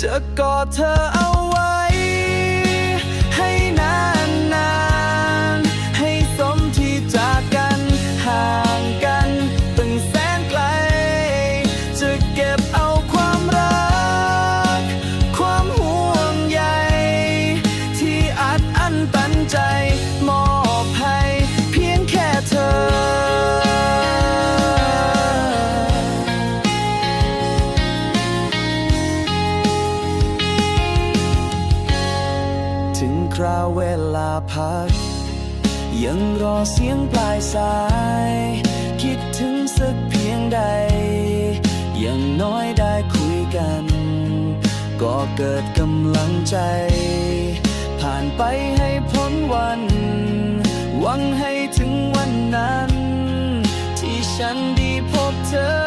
จะกอดเธอเอาไว้ ถึงคราวเวลาพัก ยังรอเสียงปลายสาย คิดถึงสักเพียงใดย่างน้อยได้คุยกัน ก็เกิดกำลังใจ ผ่านไปให้พ้นวัน หวังให้ถึงวันนั้น ที่ฉันได้พบเธอ